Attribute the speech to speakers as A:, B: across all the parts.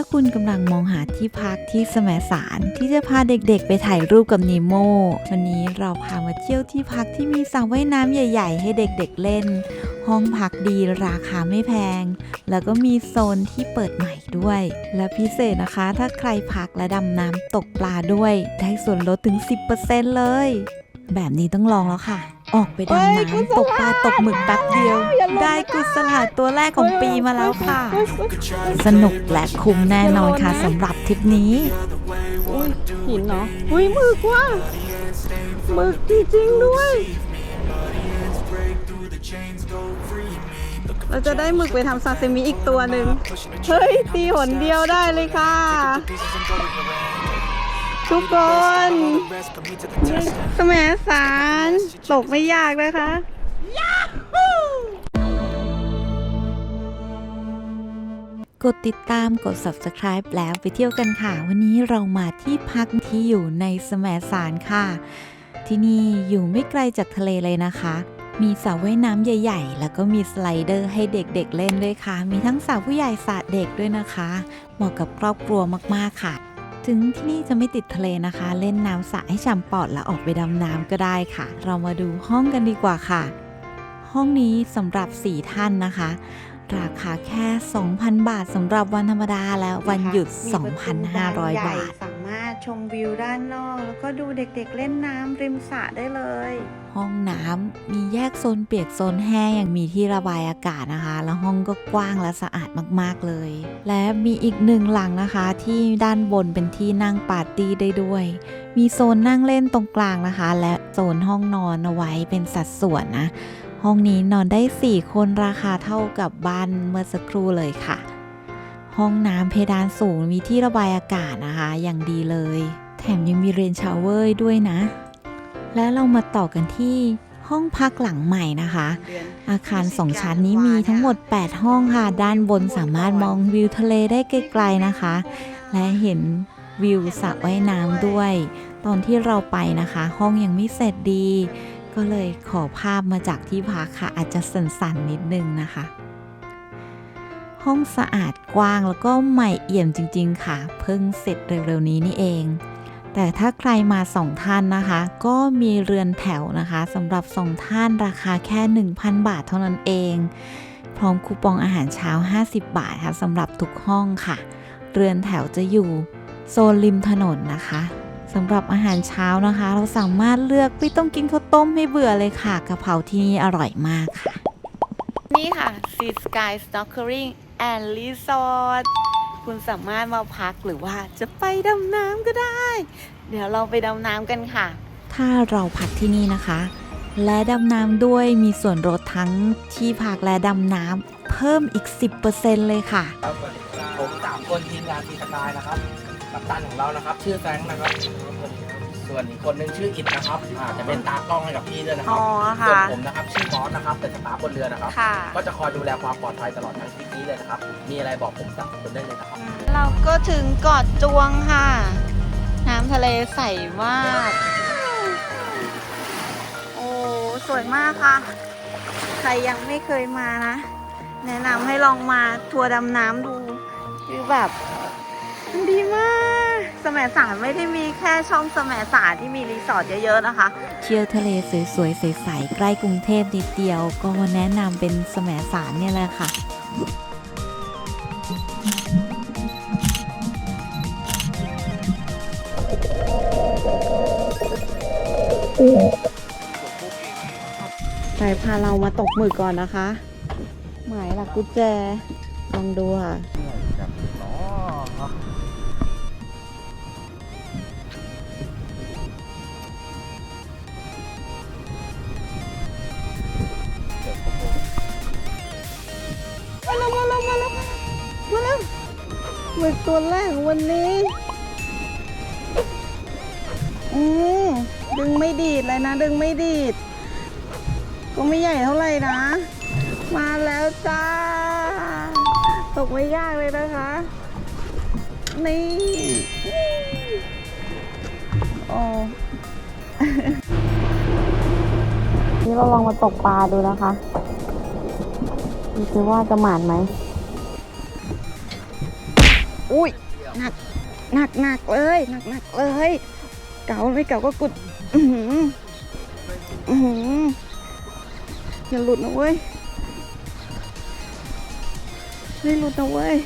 A: าคุณกำลังมองหาที่พักที่สมสาร ที่จะพาเด็กๆ ไปถ่ายรูปกับนีโมวันนี้เราพามาเที่ยวที่พักที่มีสระว่ายน้ำใหญ่ ๆ ให้เด็กๆเล่น ห้องพักดีราคาไม่แพง แล้วก็มีโซนที่เปิดใหม่ด้วย และพิเศษนะคะ ถ้าใครพักและดำน้ำตกปลาด้วย ได้ส่วนลดถึง 10%เลย แบบนี้ต้องลองแล้วค่ะ ออกไปดำน้ำตกปลาตกหมึกแป๊บเดียว ได้กุศลาตัวแรกของปีมาแล้วค่ะ สนุกและคุ้มแน่นอนค่ะสำหรับทริปนี้
B: อุ้ยหินเนาะอุ้ยหมึกว่ะหมึกจริงๆด้วย เราจะได้หมึกไปทำซาซิมิอีกตัวหนึ่งเฮ้ย ตีหนเดียวได้เลยค่ะ ทุกคนสมสารตกไม่ยากนะคะ
A: กดติดตามกด subscribe แล้วไปเที่ยวกันค่ะ วันนี้เรามาที่พักที่อยู่ในสมสารค่ะ ที่นี่อยู่ไม่ไกลจากทะเลเลยนะคะ มีสระว่ายน้ำใหญ่ ๆ แล้วก็มีสไลเดอร์ให้เด็กๆเล่นด้วยค่ะ มีทั้งสระผู้ใหญ่สระเด็กด้วยนะคะ เหมาะกับครอบครัวมากๆค่ะ ถึงที่นี่จะไม่ติดทะเลนะคะ เล่นน้ำสระให้ฉ่ำปอดแล้วออกไปดำน้ำก็ได้ค่ะ เรามาดูห้องกันดีกว่าค่ะ ห้องนี้สำหรับ 4 ท่านนะคะ ราคาแค่ 2,000 บาทสำหรับวันธรรมดาและวันหยุด 2,500 บาท
B: สามารถชมวิวด้านนอก แล้วก็ดูเด็กๆเล่นน้ำริมสระได้เลย
A: ห้องน้ำมีแยกโซนเปียกโซนแห้งอย่างมีที่ระบายอากาศนะคะ แล้วห้องก็กว้างและสะอาดมากๆเลย และมีอีกหนึ่งหลังนะคะที่ด้านบนเป็นที่นั่งปาร์ตี้ได้ด้วย มีโซนนั่งเล่นตรงกลางนะคะ และโซนห้องนอนเอาไว้เป็นสัดส่วนนะ ห้องนี้นอนได้ 4 คนราคาเท่ากับบ้านเมื่อสักครู่เลยค่ะ ห้องน้ำเพดานสูงมีที่ระบายอากาศนะคะ อย่างดีเลย แถมยังมีเรนชาวเวอร์ด้วยนะ และเรามาต่อกันที่ห้องพักหลังใหม่นะคะ อาคาร2ชั้นนี้มีทั้งหมด 8 ห้องค่ะ ด้านบนสามารถมองวิวทะเลได้ไกลๆนะคะ และเห็นวิวสระว่ายน้ำด้วย ตอนที่เราไปนะคะ ห้องยังไม่เสร็จดี ก็เลยขอภาพมาจากที่พักค่ะ อาจจะสั่นๆนิดนึงนะคะ ห้องสะอาดกว้างแล้วก็ใหม่เอี่ยมจริง ๆ ค่ะ เพิ่งเสร็จเร็วๆนี้นี่เอง แต่ถ้าใครมาสองท่านนะคะ ก็มีเรือนแถวนะคะสำหรับสองท่านราคาแค่ 1,000 บาทเท่านั้นเอง พร้อมคูปองอาหารเช้า 50 บาทค่ะสำหรับทุกห้องค่ะ เรือนแถวจะอยู่โซนริมถนนนะคะ สำหรับอาหารเช้านะคะ เราสามารถเลือกไม่ต้องกินข้าวต้มให้เบื่อเลยค่ะกะเพราที่นี่อร่อยมากค่ะ
C: นี่ค่ะ Sea Sky Snorkeling and Resort คุณสามารถมาพักหรือว่าจะไปดำน้ำก็ได้ เดี๋ยวเราไปดำน้ำกันค่ะ
A: ถ้าเราพักที่นี่นะคะ และดำน้ำด้วยมีส่วนลดทั้งที่พักและดำน้ำเพิ่มอีก 10%เลยค่ะ
D: ครับผมสามคนทีมงานทีสกายนะครับ กัปตันของเรานะครับ ชื่อแฟรงค์นะครับ ส่วนอีกคนนึงชื่ออิดนะครับอาจะเป็นตากล้องให้กับพี่ด้วยนะครั
C: อ๋อ
D: ส่วน
C: ค่ะ
D: ผมนะครับชื่อมอสนะครับเป็นสตาฟบนเรือนะครับ
C: ค่ะ
D: ก็จะคอยดูแลความปลอดภัยตลอดทั้งทริปนี้เลยนะครับ มีอะไรบอกผมสั่งคนได้เลยนะครับ
C: เราก็ถึงเกาะจวงค่ะ น้ำทะเลใสมาก
B: โอ้ สวยมากค่ะ ใครยังไม่เคยมานะ แนะนำให้ลองมาทัวร์ดำน้ำดู คือแบบ มันดีมากสมสารไม่ได้มีแค่ช่องสมสารที่มีรีสอร์ทเยอะๆนะคะ
A: เที่ยวทะเลสวยๆใสๆใกล้กรุงเทพนิดเดียว ก็แนะนำเป็นแสมสารเนี่ยแหละค่ะ
B: ไปพาเรามาตกหมึกก่อนนะคะ หมายหลักกุญแจลองดูค่ะ มึกตัวแรกของวันนี้ อืมดึงไม่ดีดเลยนะ ดึงไม่ดีด ก็ไม่ใหญ่เท่าไหร่นะ มาแล้วจ้า ตกไม่ยากเลยนะคะ นี่โอ้นี่เราลองมาตกปลาดูนะคะดูซิว่าจะหมานไหม อุ้ยหนักหนักหนักเลยหนักหนักเลย เก๋าไม่เก๋าก็กุด อือหืออือหืออย่าหลุดนะเว้ยไม่หลุดนะเว้ย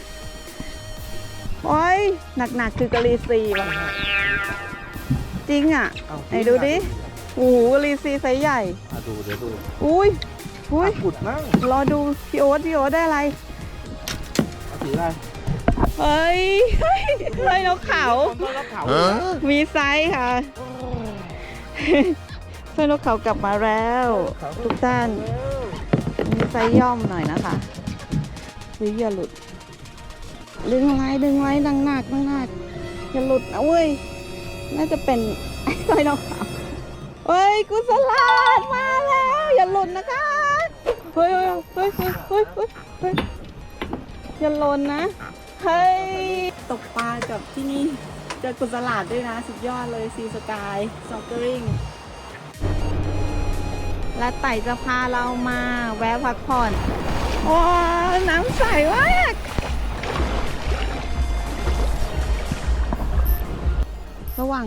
B: โอ้ยหนักหนักๆคือกะลีซีว่ะจริงอะไหนดูดิโอ้โหกะลีซีไซส์ใหญ่
D: อะดูเดี๋ยวดู
B: อุ้ยอุ้ย
D: ขุดมั้ง
B: รอดูพี่โอ๊ตพี่โอ๊ตได้อะไร
D: เอาสีอะไร
B: เฮ้ยเฮ้ย เฮ้ยนกเขา มีไซส์ค่ะเพื่อนนกเขากลับมาแล้ว ทุกท่าน มีไซส์ย่อมหน่อยนะคะหรืออย่าหลุด ดึงไว้ดึงไว้ดังหนักดังหนักอย่าหลุดนะเว้ย น่าจะเป็นไอ้สร้อยนกเขาเฮ้ยกุศลาดมาแล้ว อย่าหลุดนะคะเฮ้ยเฮ้ยเฮ้ยเฮ้ยเฮ้ยอย่าหล่นนะ เฮ้ย ตกปลากับที่นี่เจอกุศลาดด้วยนะ สุดยอดเลยซีสกายสองเกอริงและไต่จะพาเรามาแวะพักผ่อนว้าวน้ำใสมากระหว่าง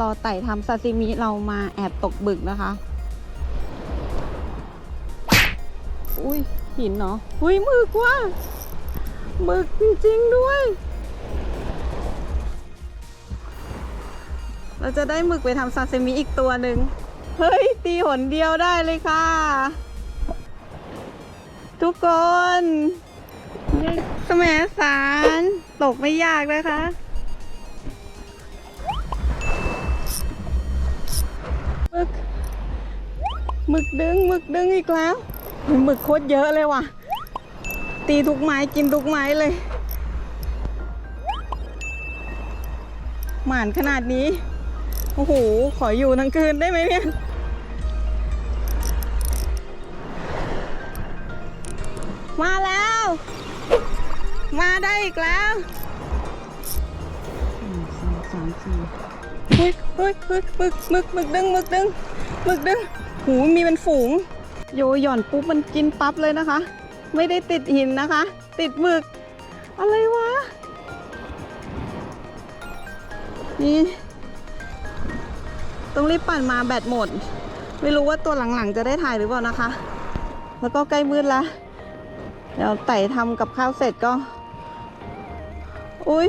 B: รอไต่ทำซาซิมิเรามาแอบตกบึกนะคะ อุ้ยหินเนาะอุ้ยหมึกว่ะ หมึกจริง ๆด้วย เราจะได้หมึกไปทำซาซิมิอีกตัวหนึ่ง เฮ้ย ตีหนเดียวได้เลยค่ะ ทุกคนสมสารตกไม่ยากนะคะหมึกหมึกดึงหมึกดึงอีกแล้วหมึกโคตรเยอะเลยว่ะ ตีทุกไม้กินทุกไม้เลย หมานขนาดนี้ โอ้โห ขออยู่ทั้งคืนได้ไหมเนี่ยมาแล้ว มาได้อีกแล้วหนึ่งสองสามสี่เฮ้ยเฮ้ยเฮ้ยหมึกมึกมึกดึงมึกดึงมึกดึง หูมีเป็นฝูง โยหย่อนปุ๊บมันกินปั๊บเลยนะคะ ไม่ได้ติดหินนะคะ ติดหมึก อะไรวะ นี่ ต้องรีบปั่นมาแบตหมด ไม่รู้ว่าตัวหลังๆจะได้ถ่ายหรือเปล่านะคะ แล้วก็ใกล้มืดแล้วเดี๋ยวไต่ทำกับข้าวเสร็จก็ อุ้ย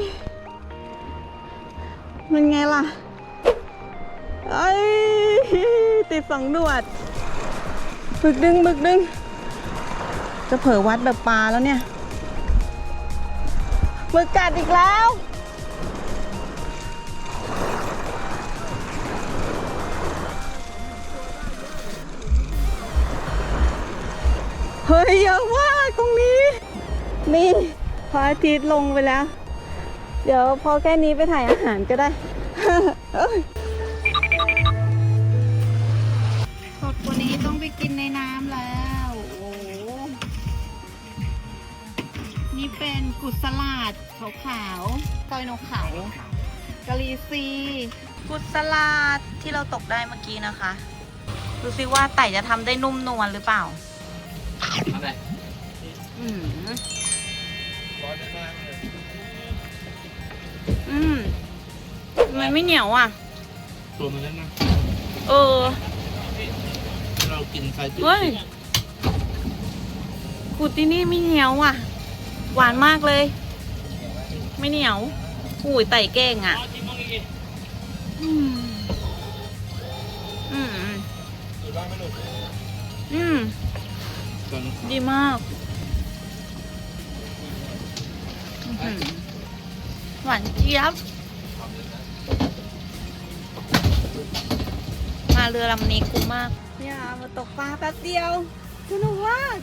B: มันไงล่ะไอ้ยติดสองหนวดหมึกดึงหมึกดึง จะเผลอวัดแบบปลาแล้วเนี่ยมึกกัดอีกแล้ว เฮ้ยเยอะมากตรงนี้ นี่พระอาทิตย์ลงไปแล้ว เดี๋ยวพอแค่นี้ไปถ่ายอาหารก็ได้ เป็นกุศลาดขาวๆก้อยนกเขากะลีซีกุศลาดที่เราตกได้เมื่อกี้นะคะ ดูซิว่าไต่จะทำได้นุ่มนวลหรือเปล่า
D: ทำไร
B: อืม
D: ร้อนมากเลย
B: อืมทำไมไม่เหนียวอะ
D: ตัวมันนั่นนะ
B: เออ
D: เรากินไซจุ
B: เฮ้ยกูที่นี่ไม่เหนียวอะ หวานมากเลย ไม่เหนียวหูยไต่เก่งอะอืมอืมอืมดีมากอื้อหือหวานเจี๊ยบ มาเรือลำนี้คุ้มมาก เนี่ยมาตกปลาแป๊บเดียวสนุกมาก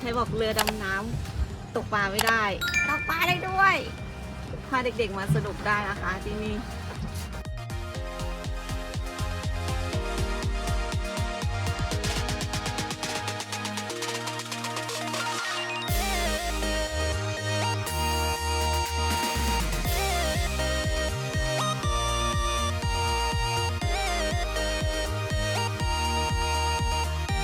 B: นี่ใครบอกเรือดำน้ำตกปลาไม่ได้ ตกปลาได้ด้วย พาเด็กๆมาสนุกได้นะคะที่นี่